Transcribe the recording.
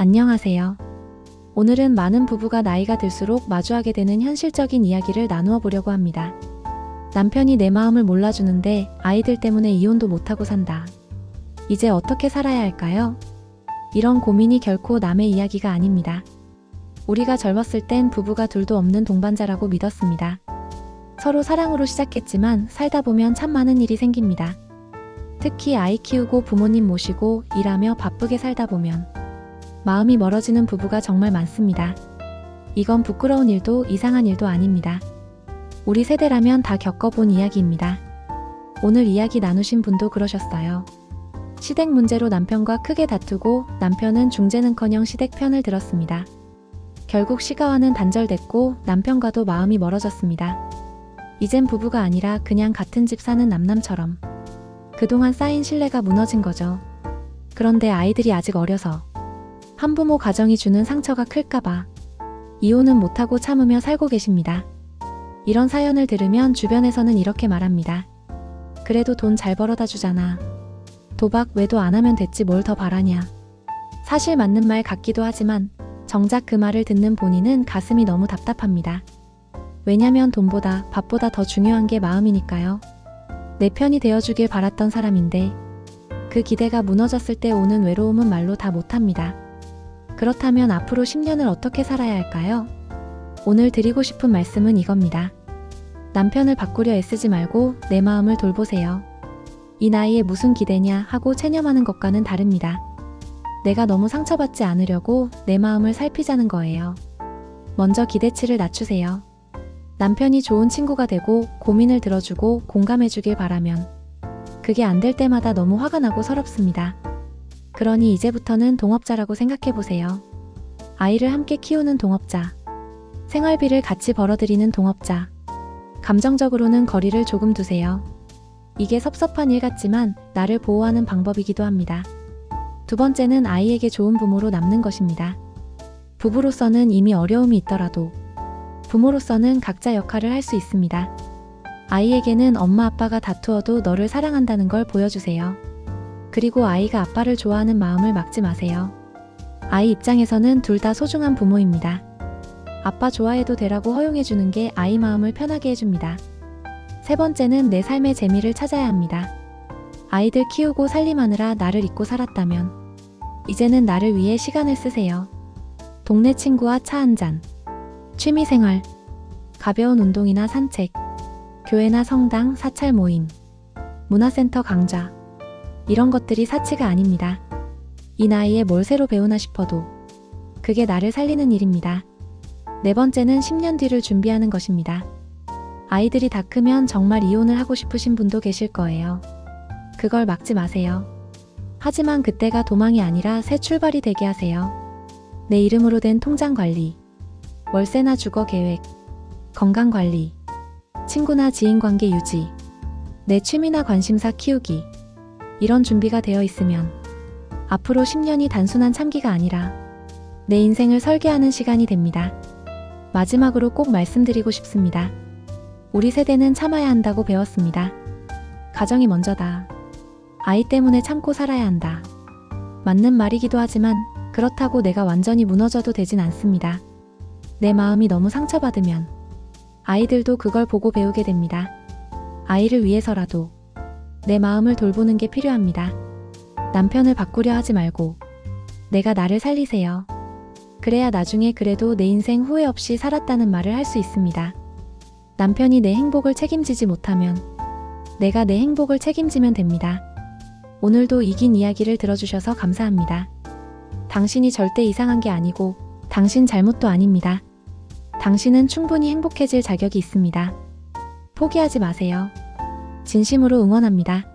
안녕하세요. 오늘은 많은 부부가 나이가 들수록 마주하게 되는 현실적인 이야기를 나누어 보려고 합니다. 남편이 내 마음을 몰라주는데 아이들 때문에 이혼도 못하고 산다. 이제 어떻게 살아야 할까요? 이런 고민이 결코 남의 이야기가 아닙니다. 우리가 젊었을 땐 부부가 둘도 없는 동반자라고 믿었습니다. 서로 사랑으로 시작했지만 살다 보면 참 많은 일이 생깁니다. 특히 아이 키우고 부모님 모시고 일하며 바쁘게 살다 보면 마음이 멀어지는 부부가 정말 많습니다. 이건 부끄러운 일도 이상한 일도 아닙니다. 우리 세대라면 다 겪어본 이야기입니다. 오늘 이야기 나누신 분도 그러셨어요. 시댁 문제로 남편과 크게 다투고 남편은 중재는커녕 시댁 편을 들었습니다. 결국 시가와는 단절됐고 남편과도 마음이 멀어졌습니다. 이젠 부부가 아니라 그냥 같은 집 사는 남남처럼 그동안 쌓인 신뢰가 무너진 거죠. 그런데 아이들이 아직 어려서 한부모 가정이 주는 상처가 클까봐 이혼은 못하고 참으며 살고 계십니다. 이런 사연을 들으면 주변에서는 이렇게 말합니다. 그래도 돈 잘 벌어다 주잖아. 도박 외도 안 하면 됐지 뭘 더 바라냐. 사실 맞는 말 같기도 하지만 정작 그 말을 듣는 본인은 가슴이 너무 답답합니다. 왜냐면 돈보다 밥보다 더 중요한 게 마음이니까요. 내 편이 되어주길 바랐던 사람인데 그 기대가 무너졌을 때 오는 외로움은 말로 다 못합니다. 그렇다면 앞으로 10년을 어떻게 살아야 할까요? 오늘 드리고 싶은 말씀은 이겁니다. 남편을 바꾸려 애쓰지 말고 내 마음을 돌보세요. 이 나이에 무슨 기대냐 하고 체념하는 것과는 다릅니다. 내가 너무 상처받지 않으려고 내 마음을 살피자는 거예요. 먼저 기대치를 낮추세요. 남편이 좋은 친구가 되고 고민을 들어주고 공감해주길 바라면 그게 안 될 때마다 너무 화가 나고 서럽습니다. 그러니 이제부터는 동업자라고 생각해 보세요. 아이를 함께 키우는 동업자. 생활비를 같이 벌어들이는 동업자. 감정적으로는 거리를 조금 두세요. 이게 섭섭한 일 같지만 나를 보호하는 방법이기도 합니다. 두 번째는 아이에게 좋은 부모로 남는 것입니다. 부부로서는 이미 어려움이 있더라도 부모로서는 각자 역할을 할 수 있습니다. 아이에게는 엄마 아빠가 다투어도 너를 사랑한다는 걸 보여주세요. 그리고 아이가 아빠를 좋아하는 마음을 막지 마세요. 아이 입장에서는 둘 다 소중한 부모입니다. 아빠 좋아해도 되라고 허용해주는 게 아이 마음을 편하게 해줍니다. 세 번째는 내 삶의 재미를 찾아야 합니다. 아이들 키우고 살림하느라 나를 잊고 살았다면, 이제는 나를 위해 시간을 쓰세요. 동네 친구와 차 한잔, 취미 생활, 가벼운 운동이나 산책, 교회나 성당, 사찰 모임, 문화센터 강좌, 이런 것들이 사치가 아닙니다. 이 나이에 뭘 새로 배우나 싶어도 그게 나를 살리는 일입니다. 네 번째는 10년 뒤를 준비하는 것입니다. 아이들이 다 크면 정말 이혼을 하고 싶으신 분도 계실 거예요. 그걸 막지 마세요. 하지만 그때가 도망이 아니라 새 출발이 되게 하세요. 내 이름으로 된 통장 관리, 월세나 주거 계획, 건강 관리, 친구나 지인 관계 유지, 내 취미나 관심사 키우기, 이런 준비가 되어 있으면 앞으로 10년이 단순한 참기가 아니라 내 인생을 설계하는 시간이 됩니다. 마지막으로 꼭 말씀드리고 싶습니다. 우리 세대는 참아야 한다고 배웠습니다. 가정이 먼저다. 아이 때문에 참고 살아야 한다. 맞는 말이기도 하지만 그렇다고 내가 완전히 무너져도 되진 않습니다. 내 마음이 너무 상처받으면 아이들도 그걸 보고 배우게 됩니다. 아이를 위해서라도 내 마음을 돌보는 게 필요합니다. 남편을 바꾸려 하지 말고 내가 나를 살리세요. 그래야 나중에 그래도 내 인생 후회 없이 살았다는 말을 할 수 있습니다. 남편이 내 행복을 책임지지 못하면 내가 내 행복을 책임지면 됩니다. 오늘도 이긴 이야기를 들어주셔서 감사합니다. 당신이 절대 이상한 게 아니고 당신 잘못도 아닙니다. 당신은 충분히 행복해질 자격이 있습니다. 포기하지 마세요. 진심으로 응원합니다.